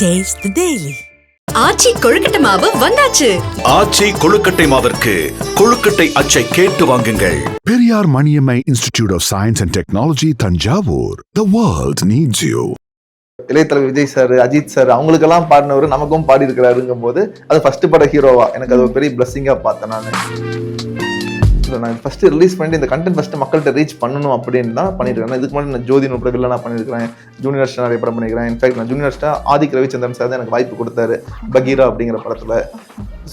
The Daily. ஆச்சி கொழுக்கட்டை மாவு வந்தாச்சு ஆச்சி கொழுக்கட்டை மாவிற்கு கொழுக்கட்டை அச்சை கேட்டு வாங்குங்கள் Periyar Maniammai Institute of Science and Technology, Tanjavur. The world needs you. இளையதலைவர் விஜய் சார் அஜித் சார் அவங்களுக்கெல்லாம் பாடினவர் நமக்கும் பாடி இருக்கிறாருங்கும் போது அது ஃபர்ஸ்ட் பட ஹீரோவா எனக்கு அது ஒரு பெரிய பிளஸ்ஸிங்கா பார்த்தேன் நான் இல்லை நான் ஃபர்ஸ்ட் ரிலீஸ் பண்ணிட்டு இந்த கண்டென்ட் ஃபர்ஸ்ட் மக்கள்கிட்ட ரீச் பண்ணணும் அப்படின்னு தான் பண்ணிருக்கேன் இதுக்கு முன்னாடி நான் ஜோதி நூறு வில்லனா பண்ணியிருக்கிறேன் ஜூனியர் நிறைய படம் பண்ணியிருக்கிறேன் இன்ஃபேக்ட் நான் junior star Adhik Ravichandran sir தான் எனக்கு வாய்ப்பு கொடுத்தாரு. பகீரா அப்படிங்கிற படத்துல.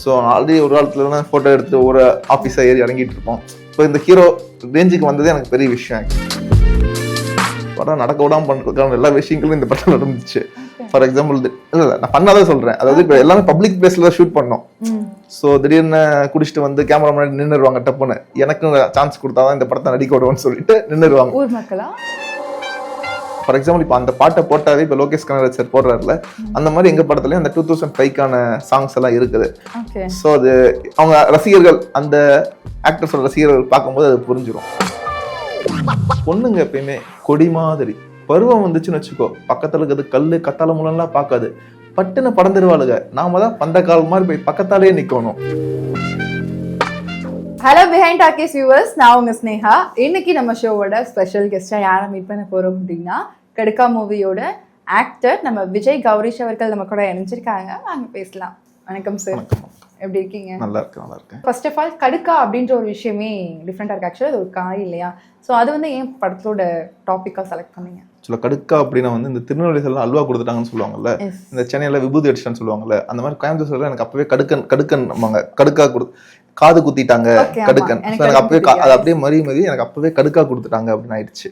ஸோ ஆல்ரெடி ஒரு காலத்துல ஃபோட்டோ எடுத்து ஒரு ஆஃபீஸாக ஏறி இறங்கிட்டு இருப்போம். ஸோ இந்த ஹீரோ ரேஞ்சுக்கு வந்ததே எனக்கு பெரிய விஷயம். படம் நடக்க விடாம பண்றதுக்கான எல்லா விஷயங்களும் இந்த படம் நடந்துச்சு. ஃபார் எக்ஸாம்பிள் இல்ல நான் பண்ணாதான் சொல்றேன். அதாவது இப்போ எல்லாமே பப்ளிக் பிளேஸ்ல ஷூட் பண்ணோம். ஸோ திடீர்னு குடிச்சிட்டு வந்து கேமரா முன்னாடி நின்னுருவாங்க டப்புன்னு. எனக்கும் சான்ஸ் கொடுத்தாதான் இந்த படத்தை நடிக்க விடுவோம்னு சொல்லிட்டு நின்னுருவாங்க. ஊர் மக்களா? ஃபார் எக்ஸாம்பிள் இப்போ அந்த பாட்டை போட்டாவே இப்போ லோகேஷ் கனகராஜ் சார் போடுறாருல அந்த மாதிரி எங்க படத்துலயும் அந்த டூ தௌசண்ட் ஃபைவ்க்கான சாங்ஸ் எல்லாம் இருக்குது. ஸோ அது அவங்க ரசிகர்கள் அந்த ஆக்டர்ஸோட ரசிகர்கள் பார்க்கும்போது அது புரிஞ்சிடும் பொண்ணுங்க எப்பயுமே கொடி மாதிரி பருவம் வந்துச்சுன்னு வச்சுக்கோ பக்கத்துல இருக்கிறது கல்லு கத்தால முள்ளெல்லாம் பார்க்காது. பட்டுன்னு பறந்துருவாளுங்க நாம தான் பந்த கால் மாதிரி போய் பக்கத்தாலே நிக்கணும். ஹலோ பிஹைண்ட் டாக்கேஸ் வியூவர்ஸ் நான் உங்க ஸ்னேகா. இன்னைக்கு நம்ம ஷோவோட ஸ்பெஷல் கெஸ்டா யாரை மீட் பண்ண போறோம் அப்படின்னா கடுக்கா மூவியோட ஆக்டர் நம்ம விஜய் கௌரிஷ் அவர்கள் நம்ம கூட இணைஞ்சிருக்காங்க. வாங்க பேசலாம். வணக்கம் சார் எப்படி இருக்கீங்க? நல்லா இருக்கு நல்லா இருக்கு ஃபர்ஸ்ட் ஆஃப் ஆல் கடுக்கா அப்படின்ற ஒரு விஷயமே டிஃப்ரெண்டா இருக்கு. ஆக்சுவலி அது ஒரு காய் இல்லையா? ஸோ அது வந்து ஏன் படத்தோட டாபிக்கா செலக்ட் பண்ணீங்க? சொல்ல கடுக்கா அப்படின்னா வந்து இந்த திருநெல்வேலிகள் அல்வா கொடுத்துட்டாங்கன்னு சொல்லுவாங்கல்ல. இந்த சென்னையில விபூதி அடிச்சான்னு சொல்லுவாங்கல்ல? அந்த மாதிரி கோயம்புத்தூர்ல எனக்கு அப்பவே கடுக்கன் கடுக்கன் கடுக்கா கொடு காது குத்திட்டாங்க. கடுக்கன். எனக்கு அப்பவே அது அப்படியே மறி மறி எனக்கு அப்பவே கடுக்கா கொடுத்துட்டாங்க அப்படின்னு ஆயிடுச்சு.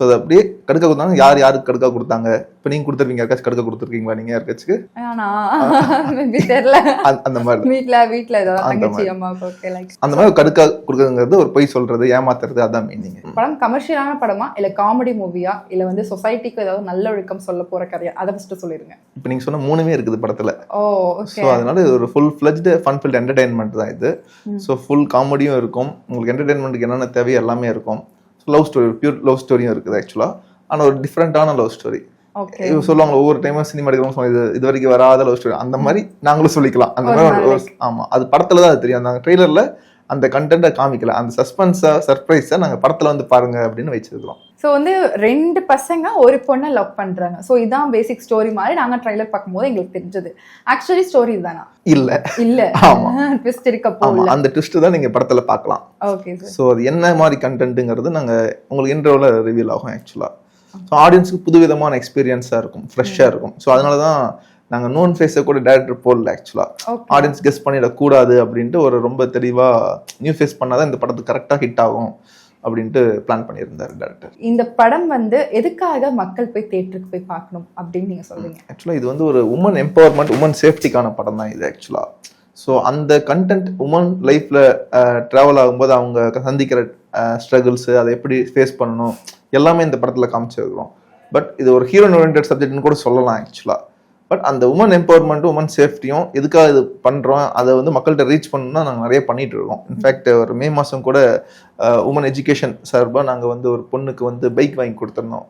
ஸோ அது அப்படியே கடுக்கா கொடுத்தாங்க. யார் யாருக்கு கடுக்கா கொடுத்தாங்க? இப்போ நீங்க கொடுத்துருக்கீங்க யாருக்காச்சும் கடுக்கா கொடுத்துருக்கீங்களா நீங்க? யாருக்காச்சும் ஆனா மேபி தெரியல. அந்த- மாதிரி. வீட்ல வீட்ல ஏதாவது அந்த மாதிரி. அந்த மாதிரி கடுக்கா கொடுக்குறதுங்கிறது ஒரு பொய் சொல்றது ஏமாத்துறது அதான் மீனிங் படம் கமர்ஷியலான படமா இல்ல காமெடி மூவியா இல்ல வந்து சொசைட்டிக்கு ஏதாவது நல்ல ஒழுக்கம் சொல்ல போற கதையா? அதை ஃபர்ஸ்ட் சொல்லிருங்க. இப்போ நீங்க சொன்ன மூணுமே இருக்குது படத்துல. ஓ ஸோ அதனால இது ஒரு full fledged fun filled entertainment தான் இது. ஸோ ஃபுல் காமெடியும் இருக்கும். உங்களுக்கு என்டர்டைன்மெண்ட்டுக்கு என்னென்ன தேவையோ எல்லாமே இருக்கும். லவ் ஸ்டோரி பியூர் லவ் ஸ்டோரியும் இருக்குது ஆக்சுவலாக ஆனால் ஒரு டிஃப்ரெண்ட்டான லவ் ஸ்டோரி ஓகே இவங்க சொல்லுவாங்க ஒவ்வொரு டைமும் சினிமா எடுக்கிறோம் சொல்லுவாங்க, இது இது வரைக்கும் வராத லவ் ஸ்டோரி அந்த மாதிரி நாங்களும் சொல்லிக்கலாம். அந்த மாதிரி ஒரு- நாளைக்கு. ஆமா. அது படத்துல தான் அது தெரியும். அந்த ட்ரெய்லர்ல அந்த கண்டென்ட்டை காமிக்கல. அந்த சஸ்பென்ஸை சர்ப்ரைஸை நாங்கள் படத்துல வந்து பாருங்க அப்படின்னு வச்சிருக்கிறோம். ஸோ வந்து ரெண்டு பசங்க ஒரு பொண்ணை லவ் பண்றாங்க. ஸோ இதான் பேசிக் ஸ்டோரி மாதிரி நாங்க ட்ரைலர் பார்க்கும்போது எங்களுக்கு தெரிஞ்சது. ஆக்சுவலி ஸ்டோரி இதுதானா? இல்ல. இல்ல. ட்விஸ்ட் இருக்க போகல. அந்த ட்விஸ்ட் தான் நீங்க படத்துல பார்க்கலாம். ஓகே ஸோ அது என்ன மாதிரி கண்டென்ட்டுங்கிறது நாங்கள் உங்களுக்கு இன்டர்வியூவில் ரிவீல் ஆகும் ஆக்சுவலாக ஸோ ஆடியன்ஸுக்கு புதுவிதமான எக்ஸ்பீரியன்ஸாக இருக்கும் ஃப்ரெஷ்ஷாக இருக்கும். ஸோ அதனால தான் நாங்கள் நோன் ஃபேஸை கூட டேரக்டர் போடல ஆக்சுவலாக ஆடியன்ஸ் கெஸ் பண்ணிடக்கூடாது அப்படின்ட்டு ஒரு ரொம்ப தெளிவாக நியூ ஃபேஸ் பண்ணாதான் இந்த படத்துக்கு கரெக்டாக ஹிட் ஆகும். அப்படின்ட்டு பிளான் பண்ணியிருந்தார் டேரக்டர் இந்த படம் வந்து எதுக்காக மக்கள் போய் தேட்டருக்கு போய் பார்க்கணும் அப்படின்னு நீங்க சொல்றீங்க? ஆக்சுவலாக இது வந்து ஒரு உமன் எம்பவர்மெண்ட் உமன் சேஃப்டிக்கான படம் தான் இது ஆக்சுவலாக ஸோ அந்த கண்டென்ட் உமன் லைஃப்பில் ட்ராவல் ஆகும்போது அவங்க சந்திக்கிற ஸ்ட்ரகிள்ஸு அதை எப்படி ஃபேஸ் பண்ணணும் எல்லாமே இந்த படத்தில் காமிச்சிருக்கிறோம். பட் இது ஒரு ஹீரோன் ஓரியன்ட் சப்ஜெக்ட்னு கூட சொல்லலாம் ஆக்சுவலாக பட் அந்த உமன் எம்பவர்மெண்ட்டும் உமன் சேஃப்டியும் எதுக்காக இது பண்ணுறோம் அதை வந்து மக்கள்கிட்ட ரீச் பண்ணணும்னா நாங்கள் நிறைய பண்ணிட்டு இருக்கோம். இன்ஃபேக்ட் ஒரு மே மாதம் கூட உமன் எஜுகேஷன் சார்பாக நாங்கள் வந்து ஒரு பொண்ணுக்கு வந்து பைக் வாங்கி கொடுத்துருந்தோம்.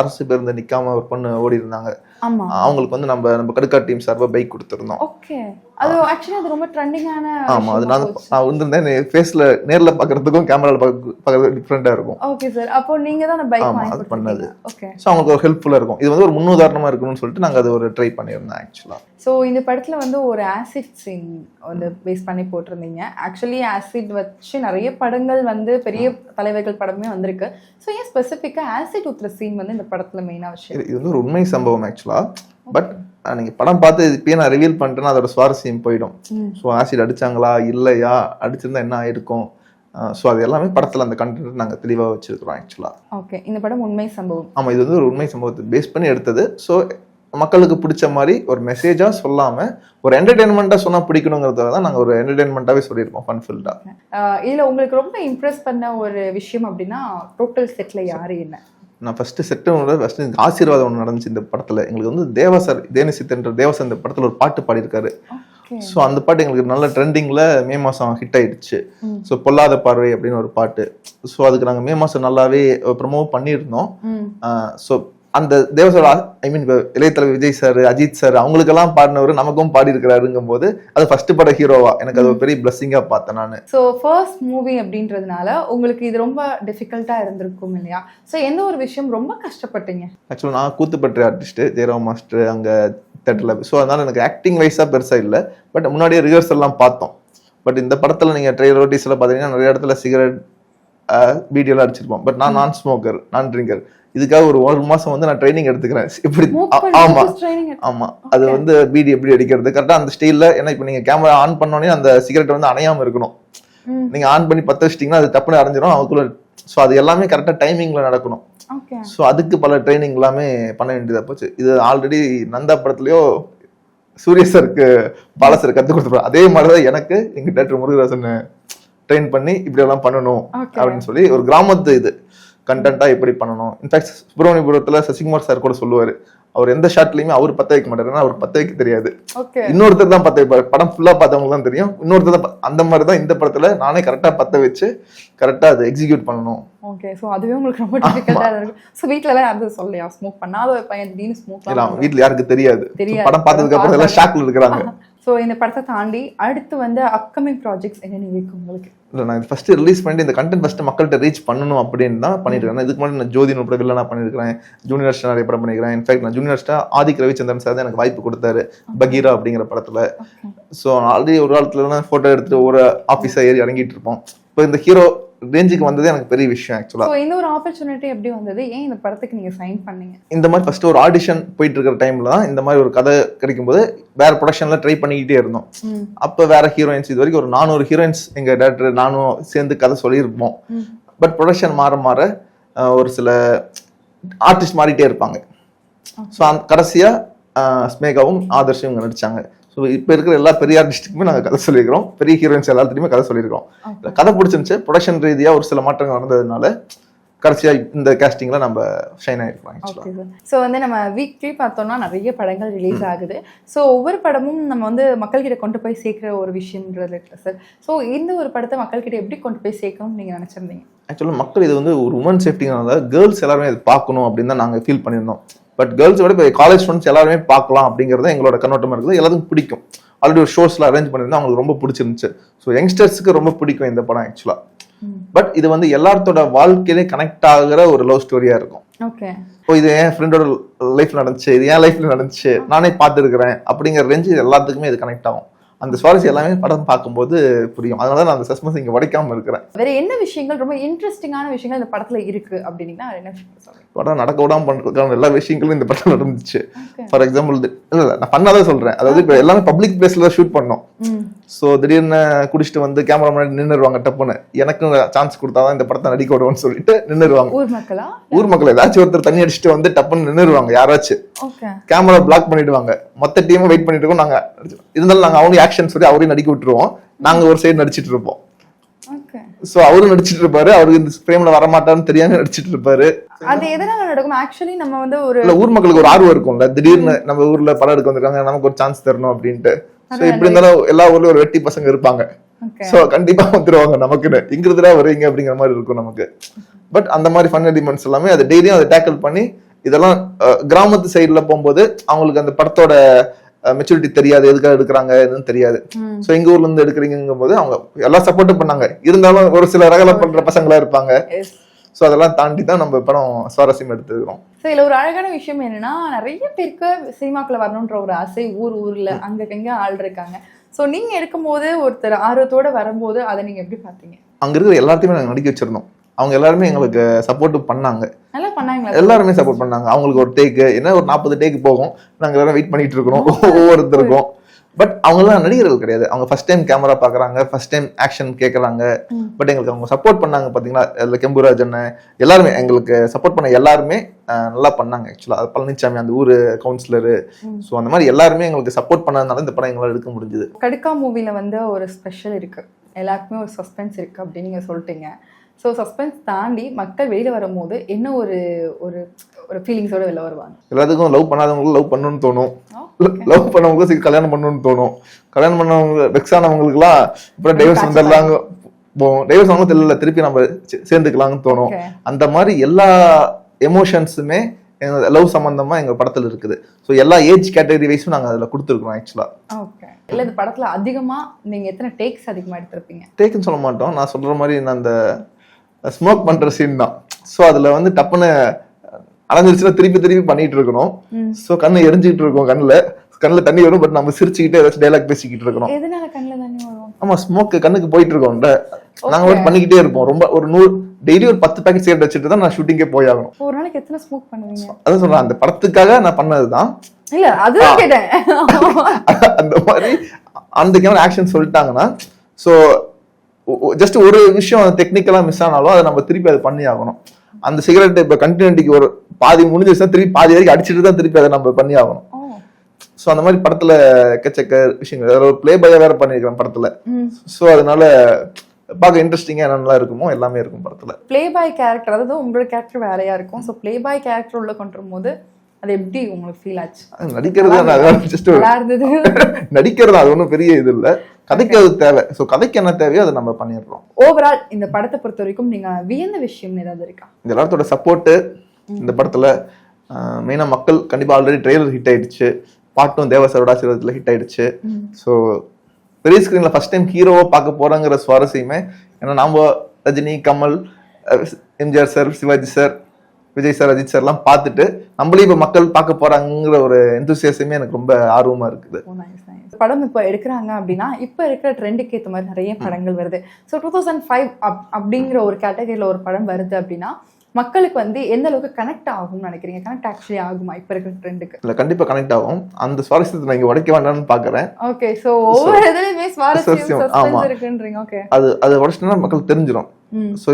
அரசு பேருந்து நிற்காம ஒரு பொண்ணு ஓடி இருந்தாங்க ஆமா. அவங்களுக்கு வந்து நம்ம நம்ம கடுக்கா டீம் சார்பாக பைக் கொடுத்துருந்தோம். ஓகே. அது ஆக்சுவலி அது ரொம்ப ட்ரெண்டிங்கான ஆமா அது நான் நான் வந்திருந்தேன் ஃபேஸ்ல நேர்ல பாக்குறதுக்கும் கேமரால பாக்குறது டிஃப்ரெண்டா இருக்கும். Okay sir. அப்போ நீங்க தான் பைக் ஆமா, வாங்கி அது பண்ணது. ஓகே. ஸோ அவங்களுக்கு ஒரு ஹெல்ப்ஃபுல்லா இருக்கும். இது வந்து ஒரு முன்னுதாரணமா இருக்கணும்னு சொல்லிட்டு நாங்க அது ஒரு ட்ரை பண்ணியிருந்தோம் ஆக்சுவலா ஸோ இந்த படத்துல வந்து ஒரு ஆசிட் சீன் வந்து பேஸ் பண்ணி போட்டிருந்தீங்க. ஆக்சுவலி ஆசிட் வச்சு நிறைய படங்கள் வந்து பெரிய தலைவர்கள் படமே வந்திருக்கு. ஸோ ஏன் ஸ்பெசிஃபிக்காக ஆசிட் ஊத்துற சீன் வந்து இந்த படத்துல மெயினாக விஷயம் இது வந்து ஒரு உண்மை சம்பவம் ஆக்சுவலா பட் நீங்க படம் பார்த்து இது இப்பயே நான் ரிவீல் பண்ணிட்டேன்னா அதோட சுவாரஸ்யம் போயிடும். ஸோ ஆசிட் அடிச்சாங்களா? இல்லையா? அடிச்சிருந்தா என்ன ஆயிருக்கும்? ஸோ அது எல்லாமே படத்துல அந்த கண்டென்ட் நாங்க தெளிவா வச்சிருக்கிறோம் ஆக்சுவலா ஓகே இந்த படம் உண்மை சம்பவம். ஆமா இது வந்து ஒரு உண்மை சம்பவத்தை பேஸ் பண்ணி எடுத்தது. ஸோ மக்களுக்கு பிடிச்ச மாதிரி ஒரு மெசேஜா சொல்லாம ஒரு என்டர்டைன்மெண்ட்டா சொன்னா பிடிக்கணுங்கிறதுல தான் நாங்க ஒரு என்டர்டைன்மெண்ட்டாவே சொல்லியிருப்போம் ஃபன் ஃபில்டா ஆஹ் இதுல உங்களுக்கு ரொம்ப இம்ப்ரெஸ் பண்ண ஒரு விஷயம் அப்படின்னா டோட்டல் செட்ல யாரு என்ன? நான் ஃபர்ஸ்ட் செப்டம்பர் ஃபர்ஸ்ட் ஆசீர்வாதம் ஒன்று நடந்துச்சு இந்த படத்துல. எங்களுக்கு வந்து தேவசர் தேனிசித்தன்ற தேவசர் இந்த படத்துல ஒரு பாட்டு பாடியிருக்காரு. ஸோ அந்த பாட்டு எங்களுக்கு நல்ல ட்ரெண்டிங்ல மே மாசம் ஹிட் ஆயிடுச்சு. ஸோ பொல்லாத பார்வை அப்படின்னு ஒரு பாட்டு. ஸோ அதுக்கு நாங்கள் மே மாசம் நல்லாவே ப்ரமோவ் பண்ணியிருந்தோம். ஸோ அந்த தேவசோட ஐ மீன் இளையதலைவர் விஜய் சார் அஜித் சார் அவங்களுக்கெல்லாம் பாடினவர் நமக்கும் பாடி இருக்கிறாருங்கும் போது அது ஃபர்ஸ்ட் பட ஹீரோவா எனக்கு அது ஒரு பெரிய பிளஸ்ஸிங்கா பார்த்தேன் நான். ஸோ ஃபர்ஸ்ட் மூவி அப்படின்றதுனால உங்களுக்கு இது ரொம்ப டிஃபிகல்ட்டாக இருந்திருக்கும் இல்லையா? ஸோ எந்த ஒரு விஷயம் ரொம்ப கஷ்டப்பட்டீங்க? ஆக்சுவலாக நான் கூத்துப்பட்டு ஆர்டிஸ்ட் ஜெயராம் மாஸ்டர் அங்கே தேட்டரில் ஸோ அதனால எனக்கு ஆக்டிங் வைஸாக பெருசாக இல்லை. பட் முன்னாடியே ரிஹர்சல் எல்லாம் பார்த்தோம். பட் இந்த படத்தில் நீங்கள் ட்ரெயிலர் டீஸில் பார்த்தீங்கன்னா நிறைய இடத்துல சிகரெட் வீடியோலாம் அடிச்சிருப்போம். பட் நான் நான் ஸ்மோக்கர் நான் ட்ரிங்கர் இதுக்காக ஒரு ஒரு மாசம் வந்து நான் ட்ரைனிங் எடுத்துக்கிறேன். எப்படி பண்ணி ஆமா. ஆமா. அது வந்து பீடி எப்படி அடிக்கிறது? கரெக்டா அந்த ஸ்டைல்ல ஏன்னா இப்போ நீங்க கேமரா ஆன் பண்ணோடனே அந்த சிகரெட் வந்து அணையாம இருக்கணும். நீங்க ஆன் பண்ணி பத்த வச்சிட்டீங்கன்னா அது டப்புன்னு அரைஞ்சிரும் அதுக்குள்ள ஸோ அது எல்லாமே கரெக்டா டைமிங்ல நடக்கணும். ஸோ அதுக்கு பல ட்ரைனிங் எல்லாமே பண்ண வேண்டியதா போச்சு. இது ஆல்ரெடி நந்தா படத்துலயோ சூரிய சருக்கு பாலசர் கத்து கொடுத்துருப்பாரு அதே மாதிரிதான் எனக்கு எங்க டேரக்டர் முருகராசன் ட்ரெயின் பண்ணி இப்படி எல்லாம் பண்ணணும். அப்படின்னு சொல்லி ஒரு கிராமத்து இது. கண்டென்ட்டா எப்படி பண்ணணும். இன்ஃபேக்ட் சுப்பிரமணியபுரத்துல சசிகுமார் சார் கூட சொல்லுவாரு. அவர் எந்த ஷாட்லயுமே அவர் பத்த வைக்க மாட்டாரு. ஏன்னா அவருக்கு பத்த வைக்க தெரியாது. இன்னொருத்தர் தான் பத்த வைப்பாரு. படம் ஃபுல்லா பார்த்தவங்களுக்கு தான் தெரியும். இன்னொருத்தர் தான் அந்த மாதிரி தான் இந்த படத்துல நானே கரெக்டா பத்த வச்சு கரெக்டா அதை எக்ஸிக்யூட் பண்ணணும். ஓகே ஸோ அதுவே உங்களுக்கு ரொம்ப டிஃபிகல்ட்டாக இருக்கும் ஸோ வீட்டிலலாம் யாரும் சொல்லையா ஸ்மோக் பண்ணாத ஒரு பையன் திடீர்னு ஸ்மோக் வீட்ல யாருக்கு தெரியாது. தெரியாது. படம் பார்த்ததுக்கு அப்புறம் எல்லாம் ஷாக்ல இருக்கிறாங்க. ஸோ இந்த படத்தை தாண்டி அடுத்து வந்து அப்கமிங் ப்ராஜெக்ட்ஸ் என்னென்ன இருக்கு உங்களுக்கு? இல்ல நான் ஃபர்ஸ்ட் ரிலீஸ் பண்ணிட்டு இந்த கண்டென்ட் ஃபர்ஸ்ட் மக்கள்கிட்ட ரீச் பண்ணணும் அப்படின்னு தான் பண்ணிட்டு இருக்கேன். இதுக்கு முன்னாடி நான் ஜோதி நூறு வில்லனா பண்ணிருக்கேன் ஜூனியர் ஸ்டார் நிறைய படம் பண்ணிருக்கேன் இன்ஃபேக்ட் நான் junior star Adhik Ravichandran sir தான் எனக்கு வாய்ப்பு கொடுத்தாரு. பகீரா அப்படிங்கிற படத்துல. ஸோ ஆல்ரெடி ஒரு காலத்துல போட்டோ எடுத்துட்டு ஒரு ஆஃபீஸா ஏறி இறங்கிட்டு இருப்போம். இப்போ இந்த ஹீரோ ரேஞ்சுக்கு வந்ததே எனக்கு பெரிய விஷயம் ஆக்சுவலா ஸோ இந்த ஒரு ஆப்பர்ச்சுனிட்டி எப்படி வந்தது? ஏன் இந்த படத்துக்கு நீங்க சைன் பண்ணீங்க? இந்த மாதிரி ஃபர்ஸ்ட் ஒரு ஆடிஷன் போயிட்டு இருக்கிற டைம்ல தான் இந்த மாதிரி ஒரு கதை கிடைக்கும்போது வேற ப்ரொடக்ஷன்ல ட்ரை பண்ணிக்கிட்டே இருந்தோம். அப்ப வேற ஹீரோயின்ஸ் இது வரைக்கும் ஒரு நானூறு ஹீரோயின்ஸ் எங்க டேரக்டர் நானும் சேர்ந்து கதை சொல்லியிருப்போம். பட் ப்ரொடக்ஷன் மாற மாற ஒரு சில ஆர்டிஸ்ட் மாறிட்டே இருப்பாங்க. ஸோ கடைசியா ஸ்மேகாவும் ஆதர்ஷும் இவங்க நடிச்சாங்க. ஸோ இப்போ இருக்கிற எல்லா பெரிய ஆர்டிஸ்ட்டுக்குமே நாங்கள் கதை சொல்லியிருக்கிறோம். பெரிய ஹீரோயின்ஸ் எல்லாத்துலையுமே கதை சொல்லியிருக்கிறோம். கதை பிடிச்சிருந்துச்சு. ப்ரொடக்ஷன் ரீதியா ஒரு சில மாற்றங்கள் நடந்ததுனால கடைசியா இந்த கேஸ்டிங்ல நம்ம ஷைன் சார் ஸோ வந்து நம்ம வீக்லி பார்த்தோம்னா நிறைய படங்கள் ரிலீஸ் ஆகுது. ஸோ ஒவ்வொரு படமும் நம்ம வந்து மக்கள்கிட்ட கொண்டு போய் சேர்க்குற ஒரு விஷயம்ன்றது இருக்கு சார் ஸோ இந்த ஒரு படத்தை மக்கள்கிட்ட எப்படி கொண்டு போய் சேர்க்கணும்னு நீங்கள் நினச்சிருந்தீங்க? ஆக்சுவலாக மக்கள் இது வந்து ஒரு உமன் சேஃப்டிங்கிறத கேர்ள்ஸ் எல்லாருமே இது பார்க்கணும் அப்படின்னு தான் நாங்கள் ஃபீல் பண்ணியிருந்தோம். பட் கேர்ள்ஸ் விட இப்போ காலேஜ் ஸ்டூடெண்ட்ஸ் எல்லாருமே பார்க்கலாம் அப்படிங்கிறது எங்களோட கண்ணோட்டமாக இருக்குது. எல்லாத்துக்கும் பிடிக்கும். ஆல்ரெடி ஒரு ஷோஸ்ல அரேஞ்ச் பண்ணியிருந்தோம் அவங்களுக்கு ரொம்ப பிடிச்சிருந்துச்சு. ஸோ யங்ஸ்டர்ஸ்க்கு ரொம்ப பிடிக்கும் இந்த படம் ஆக்சுவலாக பட் இது வந்து எல்லாத்தோட வாழ்க்கையிலே கனெக்ட் ஆகுற ஒரு லவ் ஸ்டோரியா இருக்கும். ஓகே இப்போ இது என் ஃப்ரெண்டோட லைஃப்ல நடந்துச்சு இது என் லைஃப்ல நடந்துச்சு நானே பார்த்துருக்கிறேன் அப்படிங்கிற ரேஞ்சு எல்லாத்துக்குமே இது கனெக்ட் ஆகும். அந்த சுவாரஸ்யம் எல்லாமே படம் பார்க்கும்போது புரியும். அதனால தான் நான் அந்த சஸ்பென்ஸ் இங்கே உடைக்காம இருக்கிறேன். வேற என்ன விஷயங்கள் ரொம்ப இன்ட்ரெஸ்டிங்கான விஷயங்கள் இந்த படத்துல இருக்கு அப்படின்னா என்ன படம் நடக்க விடாம பண்றதுக்கான எல்லா விஷயங்களும் இந்த படத்துல நடந்துச்சு. Okay. ஃபார் எக்ஸாம்பிள் இல்ல இல்ல நான் பண்ணாதான் சொல்றேன். அதாவது இப்போ எல்லாமே பப்ளிக் பிளேஸ்ல தான் ஷூட் பண்ணோம். ஸோ திடீர்னு குடிச்சிட்டு வந்து கேமரா முன்னாடி நின்னுருவாங்க டப்புன்னு. எனக்கும் சான்ஸ் கொடுத்தாதான் இந்த படத்தை நடிக்க விடுவோம்னு சொல்லிட்டு நின்னுருவாங்க. ஊர் மக்களா? ஊர் மக்கள் ஏதாச்சும் ஒருத்தர் தண்ணி அடிச்சுட்டு வந்து டப்புன்னு நின்னுருவாங்க யாராச்சும். கேமரா பிளாக் பண்ணிடுவாங்க. மொத்த டீமும் வெயிட் பண்ணிட்டு இருக்கோம். நாங்க இருந்தாலும் நாங்க அவங்க ஆக்ஷன் சொல்லி அவரையும் நடிக்க விட்டுருவோம். நாங்க ஒரு சைடு நடிச்சிட்டு இருப்போம். சோ அவரும் நடிச்சிட்டு இருப்பாரு அவருக்கு இந்த ஃப்ரேம்ல வரமாட்டான்னு தெரியாம நடிச்சிட்டு இருப்பாரு அது எதனால நடக்கும்? ஆக்சுவலி நம்ம வந்து ஒரு ஊர் மக்களுக்கு ஒரு ஆர்வம் இருக்கும்ல. திடீர்னு நம்ம ஊர்ல படம் எடுக்க வந்திருக்காங்க. நமக்கு ஒரு சான்ஸ் தரணும் அப்படின்ட்டு. சோ இப்படி இருந்தாலும் எல்லா ஊர்லயும் ஒரு வெட்டி பசங்க இருப்பாங்க. சோ கண்டிப்பா வந்துருவாங்க நமக்குன்னு. இங்க இருந்துடா வருவீங்க அப்படிங்கிற மாதிரி இருக்கும் நமக்கு. பட் அந்த மாதிரி ஃபன் எலிமெண்ட்ஸ் எல்லாமே அதை டெய்லியும் அதை டேக்கிள் பண்ணி இதெல்லாம் கிராமத்து சைடுல போகும்போது அவங்களுக்கு அந்த படத்தோட மெச்சூரிட்டி தெரியாது எதுக்காக எடுக்கிறாங்க எதுவும் தெரியாது. சோ எங்க ஊர்ல இருந்து எடுக்கிறீங்கும் போது அவங்க எல்லாம் சப்போர்ட்டும் பண்ணாங்க. இருந்தாலும் ஒரு சில ரகலை பண்ற பசங்களா இருப்பாங்க. சோ அதெல்லாம் தாண்டி தான் நம்ம படம் சுவாரஸ்யம் எடுத்துக்கிறோம் ஸோ இதில் ஒரு அழகான விஷயம் என்னன்னா நிறைய பேருக்கு சினிமாக்குள்ள வரணுன்ற ஒரு ஆசை ஊர் ஊர்ல அங்கங்க ஆள் இருக்காங்க. ஸோ நீங்க எடுக்கும்போது ஒருத்தர் ஆர்வத்தோட வரும்போது அதை நீங்க எப்படி பார்த்தீங்க அங்க இருக்கிற எல்லாத்தையுமே நாங்க நடிக்க வச்சிருந்தோம் அவங்க எல்லாருமே எங்களுக்கு சப்போர்ட் பண்ணாங்க. எல்லாருமே சப்போர்ட் பண்ணாங்க. அவங்களுக்கு ஒரு டேக்கு என்ன ஒரு நாற்பது டேக்கு போகும். நாங்க எல்லாரும் வெயிட் பண்ணிட்டு இருக்கிறோம். ஒவ்வொருத்தருக்கும். பட் அவங்க எல்லாம் நடிகர்கள் கிடையாது. அவங்க ஃபர்ஸ்ட் டைம் கேமரா பாக்குறாங்க ஃபர்ஸ்ட் டைம் ஆக்ஷன் கேக்குறாங்க. ம். பட் எங்களுக்கு அவங்க சப்போர்ட் பண்ணாங்க பாத்தீங்களா? அதுல கெம்புராஜ் அண்ணன் எல்லாருமே எங்களுக்கு சப்போர்ட் பண்ண எல்லாருமே நல்லா பண்ணாங்க ஆக்சுவலா பழனிசாமி அந்த ஊரு கவுன்சிலரு. ஸோ அந்த மாதிரி எல்லாருமே எங்களுக்கு சப்போர்ட் பண்ணதுனால இந்த படம் எங்களால் எடுக்க முடிஞ்சது. கடுக்கா மூவில வந்து ஒரு ஸ்பெஷல் இருக்கு. எல்லாருக்குமே ஒரு சஸ்பென்ஸ் இருக்கு அப்படின்னு நீங்க சொல்லிட்டீங்க. ஸோ சஸ்பென்ஸ் தாண்டி மக்கள் வெளியில வரும்போது என்ன ஒரு ஒரு ஒரு ஃபீலிங்ஸோட வெளில வருவாங்க? எல்லாத்துக்கும் லவ் பண்ணாதவங்களுக்கு லவ் பண்ணணும்னு தோணும். லவ் பண்ணவங்களுக்கு சரி கல்யாணம் பண்ணணும்னு தோணும். கல்யாணம் பண்ணவங்க வெக்ஸ் ஆனவங்களுக்குலாம் இப்போ டைவர்ஸ் வந்துடலாங்க. போகும் டைவர்ஸ் ஆனவங்க தெரியல திருப்பி நம்ம சேர்ந்துக்கலாம்னு தோணும். அந்த மாதிரி எல்லா எமோஷன்ஸுமே லவ் சம்பந்தமா எங்க படத்துல இருக்குது. ஸோ எல்லா ஏஜ் கேட்டகரி வைஸும் நாங்க அதுல கொடுத்துருக்கோம் ஆக்சுவலா ஓகே இல்ல இந்த படத்துல அதிகமா நீங்க எத்தனை டேக்ஸ் அதிகமா எடுத்திருப்பீங்க? டேக்குன்னு சொல்ல மாட்டோம். நான் சொல்ற மாதிரி நான் அந்த ஸ்மோக் பண்ற சீன் தான். ஸோ அதுல வந்து டப்புன்னு அடைஞ்சிருச்சுன்னா திருப்பி திருப்பி பண்ணிட்டு இருக்கணும். ஸோ கண்ணு எரிஞ்சுக்கிட்டு இருக்கும் கண்ணுல. கண்ணுல தண்ணி வரும் பட் நம்ம சிரிச்சுக்கிட்டு ஏதாச்சும் டைலாக் பேசிக்கிட்டு இருக்கணும். ஆமா ஸ்மோக் கண்ணுக்கு போயிட்டு இருக்கோம்ல. நாங்க வந்து பண்ணிக்கிட்டே இருப்போம். ரொம்ப ஒரு நூறு டெய்லி ஒரு பத்து பேக்கெட் சிகரெட் வச்சுட்டு தான் நான் ஷூட்டிங்கே போய் ஆகணும் ஒரு நாளைக்கு எத்தனை ஸ்மோக் பண்ணுவீங்க? அதான் சொல்றேன். அந்த படத்துக்காக நான் பண்ணதுதான். இல்ல அதுதான் கேட்டேன். அந்த மாதிரி அந்த கேமரா ஆக்ஷன் சொல்லிட்டாங்கன்னா ஸோ ஜஸ்ட் ஒரு விஷயம் டெக்னிக்கலா மிஸ் ஆனாலும் அதை நம்ம திருப்பி அதை பண்ணி ஆகணும். அந்த சிகரெட் இப்ப கண்டினியூட்டிக்கு ஒரு பாதி முடிஞ்சிருச்சுன்னா திருப்பி பாதி வரைக்கும் அடிச்சுட்டு தான் திருப்பி அதை நம்ம பண்ணி ஆகணும். ஸோ அந்த மாதிரி படத்துல எக்கச்சக்க விஷயங்கள். அதில் ஒரு ப்ளே பையா வேற பண்ணியிருக்கிறேன் படத்துல. ஸோ அதனால பார்க்க இன்ட்ரெஸ்டிங்கா என்னென்னலாம் இருக்குமோ எல்லாமே இருக்கும் படத்துல. ப்ளே பாய் கேரக்டர் அதாவது உங்களோட கேரக்டர் வேறையா இருக்கும். ஸோ ப்ளே பாய் கேரக்டர் உள்ள கொண்டு வரும்போது அது எப்படி உங்களுக்கு ஃபீல் ஆச்சு? அது நடிக்கிறது நல்லா இருந்தது. நடிக்கிறது அது ஒன்றும் பெரிய இது இல்லை. கதைக்கு அது தேவை. ஸோ கதைக்கு என்ன தேவையோ அதை நம்ம பண்ணிடுறோம். ஓவரால் இந்த படத்தை பொறுத்த வரைக்கும் நீங்க வியந்த விஷயம் ஏதாவது இருக்கா? இந்த எல்லாத்தோட சப்போர்ட்டு இந்த படத்துல மெயினா மக்கள் கண்டிப்பா ஆல்ரெடி ட்ரெய்லர் ஹிட் ஆயிடுச்சு. பாட்டும் தேவசரோட ஆசீர்வாதத்துல ஹிட் ஆயிடுச்சு. ஸோ பெரிய ஸ்கிரீன்ல ஃபர்ஸ்ட் டைம் ஹீரோவா பார்க்க போறோங்கிற சுவாரஸ்யமே ஏன்னா நாம Rajini Kamal MGR sir Sivaji sir Vijay sir Ajith சார்லாம் பார்த்துட்டு நம்மளே இப்ப மக்கள் பார்க்க போறாங்கிற ஒரு எந்தூசியஸமே எனக்கு ரொம்ப ஆர்வமா இருக்குது. படம் இப்போ எடுக்கிறாங்க அப்படின்னா இப்போ இருக்கிற ட்ரெண்டுக்கு ஏற்ற மாதிரி நிறைய படங்கள் வருது. ஸோ டூ தௌசண்ட் ஃபைவ் அப்படிங்கிற ஒரு கேட்டகரியில் ஒரு படம் வருது அப்படின்னா மக்களுக்கு வந்து எந்த அளவுக்கு கனெக்ட் ஆகும்னு நினைக்கிறீங்க? கனெக்ட் ஆக்சுவலி ஆகுமா இப்போ இருக்கிற ட்ரெண்டுக்கு இல்ல கண்டிப்பா கனெக்ட் ஆகும். அந்த சுவாரஸ்யத்தை நான் இங்க உடைக்க வேண்டாம்னு பாக்குறேன். ஓகே ஸோ ஒவ்வொரு இதுலையுமே சுவாரஸ்யம் இருக்குன்றீங்க. ஓகே அது அது உடச்சிட்டா மக்கள் தெரிஞ்சிடும் ஸோ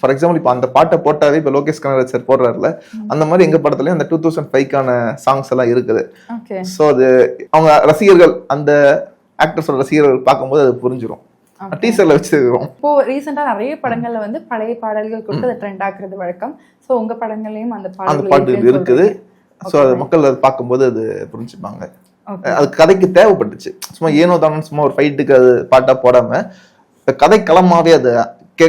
ஃபார் எக்ஸாம்பிள் இப்போ அந்த பாட்டை போட்டாவே இப்போ லோகேஷ் கனகராஜ் சார் போடுறாருல அந்த மாதிரி எங்க படத்துலயும் அந்த டூ தௌசண்ட் ஃபைவ்க்கான சாங்ஸ் எல்லாம் இருக்குது. ஸோ அது அவங்க ரசிகர்கள் அந்த ஆக்டர்ஸோட ரசிகர்கள் பார்க்கும்போது அது புரிஞ்சிடும் டீசர்ல வச்சிருக்கிறோம். இப்போ ரீசெண்டா நிறைய படங்கள்ல வந்து பழைய பாடல்கள் கொடுத்து அதை ட்ரெண்ட் ஆக்குறது வழக்கம். ஸோ உங்க படங்கள்லயும் அந்த பாடல்கள் இருக்குது. ஸோ அது மக்கள் அதை பார்க்கும்போது அது புரிஞ்சுப்பாங்க. அது கதைக்கு தேவைப்பட்டுச்சு. சும்மா ஏனோ தானோ சும்மா ஒரு ஃபைட்டுக்கு அது பாட்டா போடாம கதை களமாவே அது கே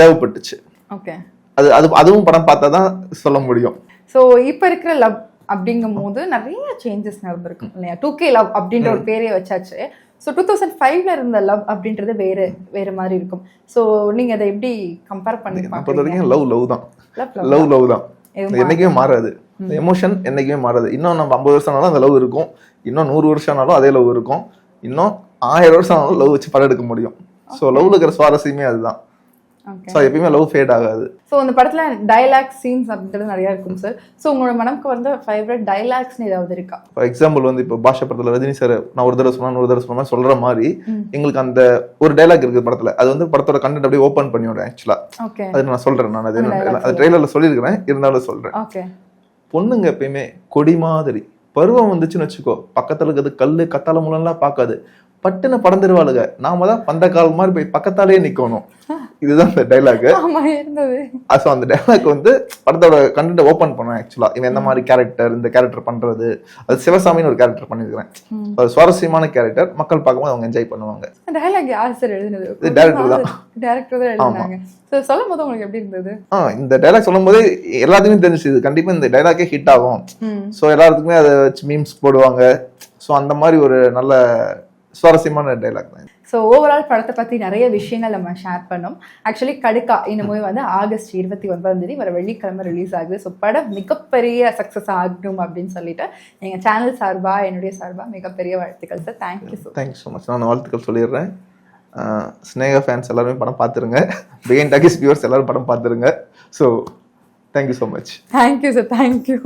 தேவைப்பட்டுச்சு. ஓகே. அது அது அதுவும் படம் பார்த்தா தான் சொல்ல முடியும். ஸோ இப்போ இருக்கிற லவ் அப்படிங்கும் போது நிறைய சேஞ்சஸ் நடந்திருக்கும் இல்லையா? டூ கே லவ் அப்படின்ற ஒரு பேரே வச்சாச்சு. ஸோ டூ தௌசண்ட் ஃபைவ்ல இருந்த லவ் அப்படின்றது வேற வேற மாதிரி இருக்கும். ஸோ நீங்க அதை எப்படி கம்பேர் பண்ணி வரைக்கும் லவ் லவ் தான். லவ் லவ் தான். என்னைக்குமே மாறாது. எமோஷன் என்னைக்குமே மாறாது. இன்னும் நம்ம ஐம்பது வருஷம் ஆனாலும் அந்த லவ் இருக்கும். இன்னும் நூறு வருஷம் ஆனாலும் அதே லவ் இருக்கும். இன்னும் ஆயிரம் வருஷம் ஆனாலும் லவ் வச்சு படம் எடுக்க முடியும். ஸோ லவ்ல இருக்கிற சுவாரஸ்யமே அதுதான். ஸோ எப்பயுமே லவ் ஃபேட் ஆகாது. ஸோ அந்த படத்துல டைலாக் சீன்ஸ் அப்படின்றது நிறைய இருக்கும் சார் ஸோ உங்களோட மனம்க்கு வந்து ஃபேவரட் டைலாக்ஸ்னு ஏதாவது இருக்கா? ஃபார் எக்ஸாம்பிள் வந்து இப்போ பாஷா படத்துல ரஜினி சார் நான் ஒரு தடவை சொன்னா ஒரு தடவை சொன்ன சொல்ற மாதிரி எங்களுக்கு அந்த ஒரு டைலாக் இருக்குது படத்துல. அது வந்து படத்தோட கண்டென்ட் அப்படியே ஓப்பன் பண்ணி விடுறேன் ஆக்சுவலா அது நான் சொல்றேன் நான் அது அது ட்ரெய்லர்ல சொல்லியிருக்கிறேன் இருந்தாலும் சொல்றேன். பொண்ணுங்க எப்பயுமே கொடி மாதிரி பருவம் வந்துச்சுன்னு வச்சுக்கோ பக்கத்துல இருக்கிறது கல்லு கத்தால முள்ளெல்லாம் பார்க்காது. பட்டுன்னு பறந்துருவாளுங்க நாம தான் பந்த கால் மாதிரி போய் பக்கத்தாலே நிக்கணும். இதுதான் இந்த டைலாக் ஆமா ஸோ அந்த டைலாக் வந்து படத்தோட கண்டென்ட் ஓப்பன் பண்ணேன் ஆக்சுவலா இவன் எந்த மாதிரி கேரக்டர் இந்த கேரக்டர் பண்றது. அது சிவசாமின்னு ஒரு கேரக்டர் பண்ணிருக்கிறேன். அது சுவாரஸ்யமான கேரக்டர் மக்கள் பார்க்கும்போது அவங்க என்ஜாய் பண்ணுவாங்க. டைலாக் யார் சார் எழுதுனது. director தான். டேரக்டர் தான் ஸோ சொல்லும் போது உங்களுக்கு எப்படி இருந்தது? ஆ இந்த டைலாக் சொல்லும்போது எல்லாத்துக்குமே தெரிஞ்சுச்சு. இது கண்டிப்பா இந்த டைலாக்கே ஹிட் ஆகும். ஸோ எல்லாத்துக்குமே அதை வச்சு மீம்ஸ் போடுவாங்க. ஸோ அந்த மாதிரி ஒரு நல்ல சுவாரஸ்யமான டைலாக் தான். ஸோ ஓவரால் படத்தை பற்றி நிறைய விஷயங்கள் நம்ம ஷேர் பண்ணோம். ஆக்சுவலி கடுக்கா இந்த மூவி வந்து ஆகஸ்ட் இருபத்தி ஒன்பதாம் தேதி வர வெள்ளிக்கிழமை ரிலீஸ் ஆகுது. ஸோ படம் மிகப்பெரிய சக்ஸஸ் ஆகணும் அப்படின்னு சொல்லிட்டு எங்கள் சேனல் சார்பா என்னுடைய சார்பா மிகப்பெரிய வாழ்த்துக்கள் sir thank you so thank you so much நான் வாழ்த்துக்கள் சொல்லிடுறேன். ஸ்னேகா ஃபேன்ஸ் எல்லாருமே படம் பார்த்துருங்க. பிகைன் டாக்கிஸ் வியூவர்ஸ் எல்லாரும் படம் பார்த்துருங்க. So thank you so much thank you sir thank you